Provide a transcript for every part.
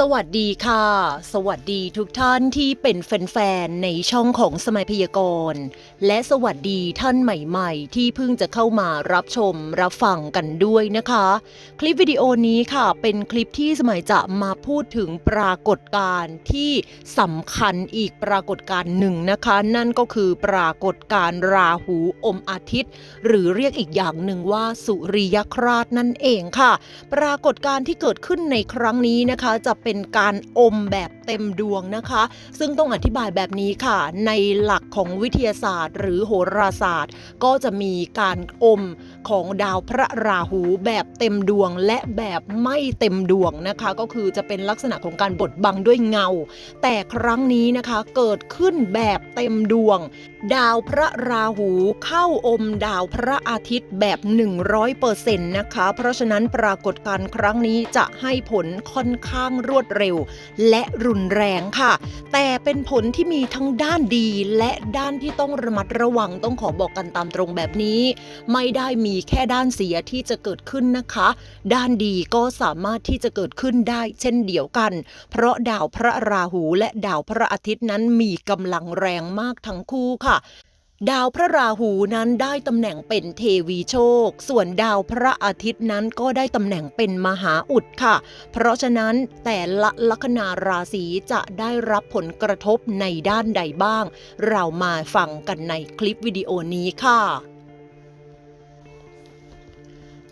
สวัสดีค่ะ สวัสดีทุกท่านที่เป็นแฟนๆ ในช่องของสมัยพยากรณ์ และสวัสดีท่านใหม่ๆ ที่เพิ่งจะเข้ามารับชมรับฟังกันด้วยนะคะ คลิปวิดีโอนี้ค่ะเป็นคลิปที่สมัยจะมาพูดถึงปรากฏการณ์ที่สำคัญอีกปรากฏการณ์หนึ่งนะคะ นั่นก็คือปรากฏการณ์ราหูอมอาทิตย์ หรือเรียกอีกอย่างหนึ่งว่าสุริยคราสนั่นเองค่ะ ปรากฏการณ์ที่เกิดขึ้นในครั้งนี้นะคะจะเป็นการอมแบบเต็มดวงนะคะ ซึ่งต้องอธิบายแบบนี้ค่ะ ในหลักของวิทยาศาสตร์ หรือโหราศาสตร์ ก็จะมีการอมของดาวพระราหูแบบเต็มดวงและแบบไม่เต็มดวงนะคะ ก็คือจะเป็นลักษณะของการบดบังด้วยเงา แต่ครั้งนี้นะคะเกิดขึ้นแบบเต็มดวง ดาวพระราหูเข้าอมดาวพระอาทิตย์แบบ 100%นะคะ เพราะฉะนั้นปรากฏการณ์ครั้งนี้จะให้ผลค่อนข้างรวดเร็ว และรุนแรงค่ะ แต่เป็นผลที่มีทั้งด้านดีและด้านที่ต้องระมัดระวังต้องขอบอกกันตามตรงแบบนี้ ไม่ได้มีแค่ด้านเสียที่จะเกิดขึ้นนะคะ ด้านดีก็สามารถที่จะเกิดขึ้นได้เช่นเดียวกัน เพราะดาวพระราหูและดาวพระอาทิตย์นั้นมีกำลังแรงมากทั้งคู่ค่ะดาวพระราหูนั้นได้ตำแหน่งเป็นเทวีโชค ส่วนดาวพระอาทิตย์นั้นก็ได้ตำแหน่งเป็นมหาอุดค่ะ เพราะฉะนั้นแต่ละลัคนาราศีจะได้รับผลกระทบในด้านใดบ้าง เรามาฟังกันในคลิปวิดีโอนี้ค่ะ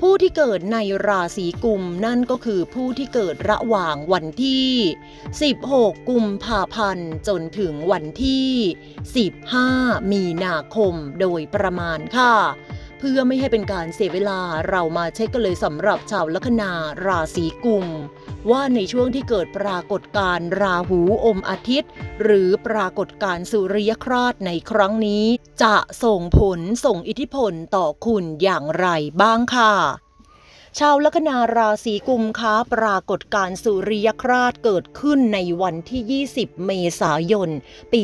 ผู้ที่เกิดในราศีกุมนั่นก็คือผู้ที่เกิดระหว่างวันที่ 16 กุมภาพันธ์จนถึงวันที่ 15 มีนาคมโดยประมาณค่ะ เพื่อไม่ให้เป็นการเสียเวลาเรามาเช็คกันเลยสำหรับชาวลัคนาราศีกุม ว่าในช่วงที่เกิดปรากฏการณ์ราหูอมอาทิตย์ หรือปรากฏการณ์สุริยคราสในครั้งนี้ จะส่งผลส่งอิทธิพลต่อคุณอย่างไรบ้างค่ะ ชาวลัคนาราศีกุมคะปรากฏการณ์สุริยคราสเกิดขึ้นในวันที่ 20 เมษายน ปี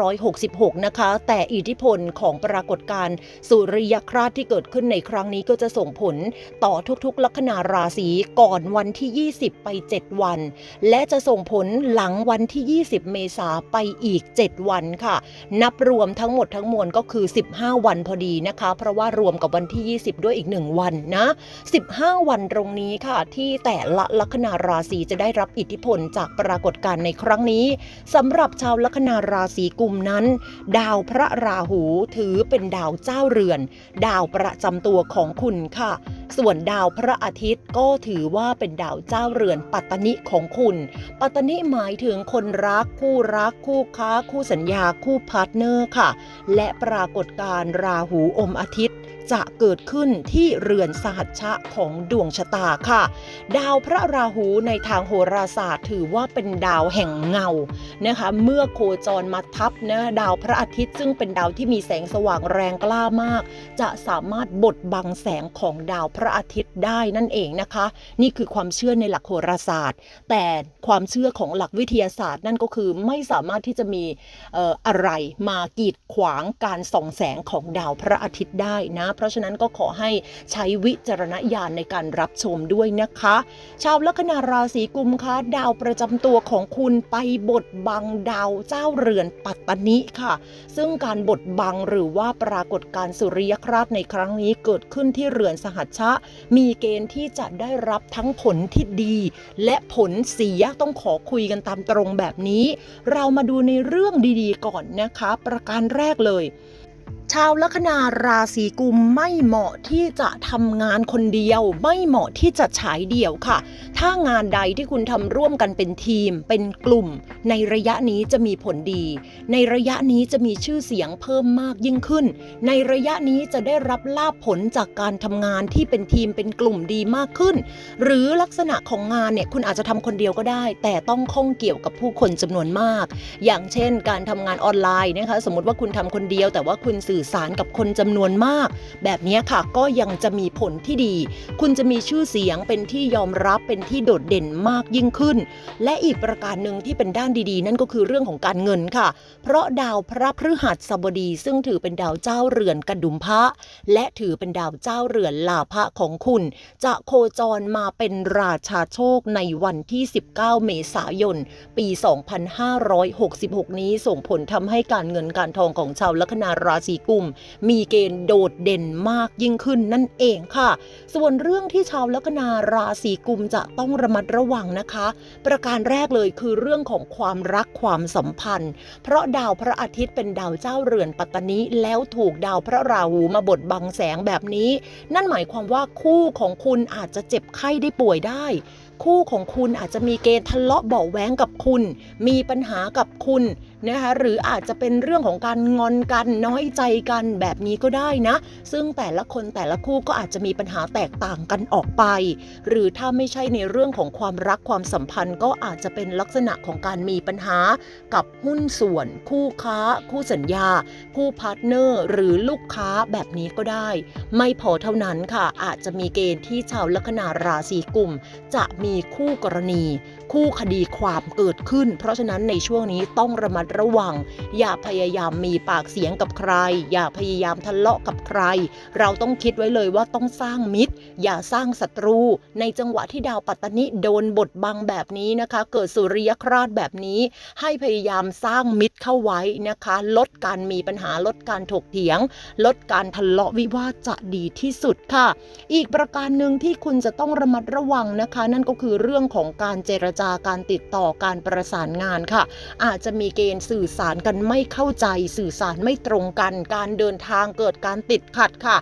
2566 นะคะ แต่อิทธิพลของปรากฏการณ์สุริยคราสที่เกิดขึ้นในครั้งนี้ก็จะส่งผลต่อทุกๆ ลัคนาราศีก่อนวันที่ 20 ไป 7 วัน และจะส่งผลหลังวันที่ 20 เมษาไปอีก 7 วันค่ะ นับรวมทั้งหมดทั้งมวลก็คือ 15 วันพอดีนะคะ เพราะว่ารวมกับวันที่ 20 ด้วยอีก 1 วันนะ15 วันตรงนี้ค่ะ ที่แต่ละลัคนาราศีจะได้รับอิทธิพลจากปรากฏการณ์ในครั้งนี้สำหรับชาวลัคนาราศีกุมนั้น ดาวพระราหูถือเป็นดาวเจ้าเรือน ดาวประจำตัวของคุณค่ะ ส่วนดาวพระอาทิตย์ก็ถือว่าเป็นดาวเจ้าเรือนปัตตนิของคุณ ปัตตนิหมายถึงคนรักคู่รักคู่ค้า คู่สัญญาคู่พาร์ทเนอร์ค่ะ และปรากฏการณ์ราหูอมอาทิตย์ จะเกิดขึ้นที่เรือนสหัชชะของดวงชะตาค่ะ ดาวพระราหูในทางโหราศาสตร์ ถือว่าเป็นดาวแห่งเงานะคะ เมื่อโคจรมาทับนะดาวพระอาทิตย์ซึ่งเป็นดาวที่มีแสงสว่างแรงกล้ามาก จะสามารถบดบังแสงของดาวพระอาทิตย์ได้นั่นเองนะคะ นี่คือความเชื่อในหลักโหราศาสตร์ แต่ความเชื่อของหลักวิทยาศาสตร์นั่นก็คือไม่สามารถที่จะมีอออะไรมากีดขวางการส่องแสงของดาวพระอาทิตย์ได้นะเพราะฉะนั้นก็ขอให้ใช้วิจารณญาณในการรับชมด้วยนะคะ ชาวลัคนาราศีกุมคะดาวประจำตัวของคุณไปบดบังดาวเจ้าเรือนปัตตนิค่ะ ซึ่งการบดบังหรือว่าปรากฏการสุริยคราสในครั้งนี้เกิดขึ้นที่เรือนสหัชชะ มีเกณฑ์ที่จะได้รับทั้งผลที่ดี และผลเสียต้องขอคุยกันตามตรงแบบนี้ เรามาดูในเรื่องดีๆก่อนนะคะ ประการแรกเลย ชาวลัคนาราศีกุมไม่เหมาะที่จะทำงานคนเดียว ไม่เหมาะที่จะฉายเดี่ยวค่ะ ถ้างานใดที่คุณทำร่วมกันเป็นทีม เป็นกลุ่ม ในระยะนี้จะมีผลดี ในระยะนี้จะมีชื่อเสียงเพิ่มมากยิ่งขึ้น ในระยะนี้จะได้รับลาภผลจากการทำงานที่เป็นทีมเป็นกลุ่มดีมากขึ้น หรือลักษณะของงานเนี่ยคุณอาจจะทำคนเดียวก็ได้ แต่ต้องข้องเกี่ยวกับผู้คนจำนวนมาก อย่างเช่น การทำงานออนไลน์นะคะ สมมติว่าคุณทำคนเดียวแต่ว่าคุณสื่อสื่อสารกับคนจำนวนมาก แบบนี้ค่ะก็ยังจะมีผลที่ดี คุณจะมีชื่อเสียงเป็นที่ยอมรับเป็นที่โดดเด่นมากยิ่งขึ้น และอีกประการหนึ่งที่เป็นด้านดีๆ นั่นก็คือเรื่องของการเงินค่ะ เพราะดาวพระพฤหัสบดี ซึ่งถือเป็นดาวเจ้าเรือนกระดุมพระและถือเป็นดาวเจ้าเรือนลาภะของคุณ จะโคจรมาเป็นราชาโชคในวันที่ 19 เมษายน ปี 2566 นี้ส่งผลทำให้การเงินการทองของชาวลัคนาราศีกุม มีเกณฑ์โดดเด่นมากยิ่งขึ้นนั่นเองค่ะ ส่วนเรื่องที่ชาวลัคนาราศีกุมจะต้องระมัดระวังนะคะ ประการแรกเลยคือเรื่องของความรักความสัมพันธ์ เพราะดาวพระอาทิตย์เป็นดาวเจ้าเรือนปัตตนิแล้วถูกดาวพระราหูมาบดบังแสงแบบนี้ นั่นหมายความว่าคู่ของคุณอาจจะเจ็บไข้ได้ป่วยได้คู่ของคุณอาจจะมีเกณฑ์ทะเลาะเบาะแว้งกับคุณ มีปัญหากับคุณ นะคะหรืออาจจะเป็นเรื่องของการงอนกันน้อยใจกันแบบนี้ก็ได้นะ ซึ่งแต่ละคนแต่ละคู่ก็อาจจะมีปัญหาแตกต่างกันออกไป หรือถ้าไม่ใช่ในเรื่องของความรักความสัมพันธ์ ก็อาจจะเป็นลักษณะของการมีปัญหากับหุ้นส่วน คู่ค้า คู่สัญญา คู่พาร์ทเนอร์ หรือลูกค้าแบบนี้ก็ได้ ไม่พอเท่านั้นค่ะ อาจจะมีเกณฑ์ที่ชาวลัคนาราศีกุม จะมีคู่กรณี คู่คดีความเกิดขึ้น เพราะฉะนั้นในช่วงนี้ต้องระมัดระวัง อย่าพยายามมีปากเสียงกับใคร อย่าพยายามทะเลาะกับใคร เราต้องคิดไว้เลยว่าต้องสร้างมิตร อย่าสร้างศัตรู ในจังหวะที่ดาวปัตตนิโดนบดบังแบบนี้นะคะ เกิดสุริยคราสแบบนี้ ให้พยายามสร้างมิตรเข้าไว้นะคะ ลดการมีปัญหาลดการถกเถียง ลดการทะเลาะวิวาทจะดีที่สุดค่ะ อีกประการหนึ่งที่คุณจะต้องระมัดระวังนะคะ นั่นก็คือเรื่องของการเจรจาการติดต่อการประสานงานค่ะ อาจจะมีเกณฑ์สื่อสารกันไม่เข้าใจ สื่อสารไม่ตรงกัน การเดินทางเกิดการติดขัดค่ะ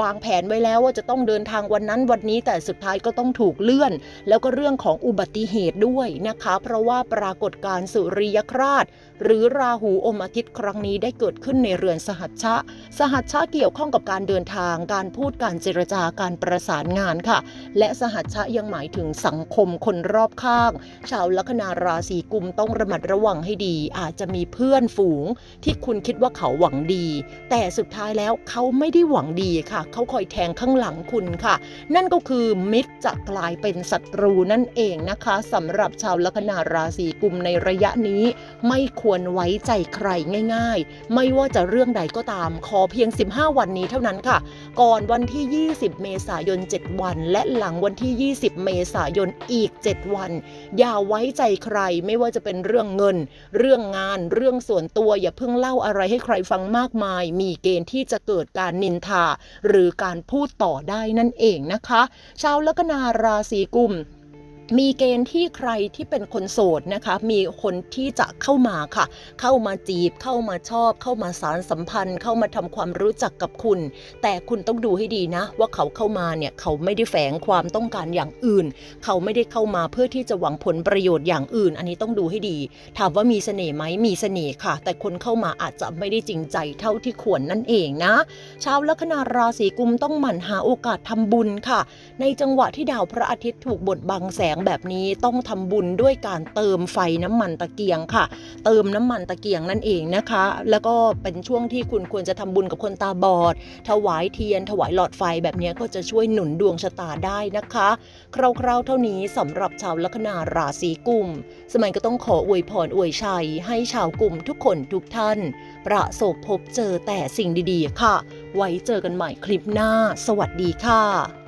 วางแผนไว้แล้วว่าจะต้องเดินทางวันนั้นวันนี้แต่สุดท้ายก็ต้องถูกเลื่อน แล้วก็เรื่องของอุบัติเหตุด้วยนะคะ เพราะว่าปรากฏการณ์สุริยคราสหรือราหูอมอาทิตย์ครั้งนี้ได้เกิดขึ้นในเรือนสหัชชะ สหัชชะเกี่ยวข้องกับการเดินทาง การพูดการเจรจาการประสานงานค่ะ และสหัชชะยังหมายถึงสังคมคนรอบข้าง ชาวลัคนาราศีกุมต้องระมัดระวังให้ดีอาจจะมีเพื่อนฝูงที่คุณคิดว่าเขาหวังดี แต่สุดท้ายแล้วเขาไม่ได้หวังดีค่ะ เขาคอยแทงข้างหลังคุณค่ะ นั่นก็คือมิตรจะกลายเป็นศัตรูนั่นเองนะคะสำหรับชาวลัคนาราศีกุมในระยะนี้ ไม่ควรไว้ใจใครง่าย ๆ ไม่ว่าจะเรื่องใดก็ตาม ขอเพียง 15 วันนี้เท่านั้นค่ะ ก่อนวันที่ 20 เมษายน 7 วัน และหลังวันที่ 20 เมษายนอีก 7 วัน อย่าไว้ใจใครไม่ว่าจะเป็นเรื่องเงิน เรื่องงานเรื่องส่วนตัวอย่าเพิ่งเล่าอะไรให้ใครฟังมากมาย มีเกณฑ์ที่จะเกิดการนินทา หรือการพูดต่อได้นั่นเองนะคะ ชาวลัคนาราศีกุม มีเกณฑ์ที่ใครที่เป็นคนโสดนะคะ มีคนที่จะเข้ามาค่ะ เข้ามาจีบ เข้ามาชอบ เข้ามาสารสัมพันธ์ เข้ามาทำความรู้จักกับคุณ แต่คุณต้องดูให้ดีนะ ว่าเขาเข้ามาเนี่ยเขาไม่ได้แฝงความต้องการอย่างอื่น เขาไม่ได้เข้ามาเพื่อที่จะหวังผลประโยชน์อย่างอื่น อันนี้ต้องดูให้ดี ถามว่ามีเสน่ห์ไหมมีเสน่ห์ค่ะ แต่คนเข้ามาอาจจะไม่ได้จริงใจเท่าที่ควรนั่นเองนะชาวลัคนาราศีกุมต้องหมั่นหาโอกาสทำบุญค่ะ ในจังหวะที่ดาวพระอาทิตย์ถูกบดบังแสงแบบนี้ต้องทำบุญด้วยการเติมไฟน้ำมันตะเกียงค่ะ เติมน้ำมันตะเกียงนั่นเองนะคะ แล้วก็เป็นช่วงที่คุณควรจะทำบุญกับคนตาบอด ถวายเทียน ถวายหลอดไฟแบบนี้ก็จะช่วยหนุนดวงชะตาได้นะคะ คร่าวๆเท่านี้สำหรับชาวลัคนาราศีกุมสมัยก็ต้องขออวยพรอวยชัย ให้ชาวกลุ่มทุกคนทุกท่าน ประสบพบเจอแต่สิ่งดีๆ ค่ะ ไว้เจอกันใหม่คลิปหน้า สวัสดีค่ะ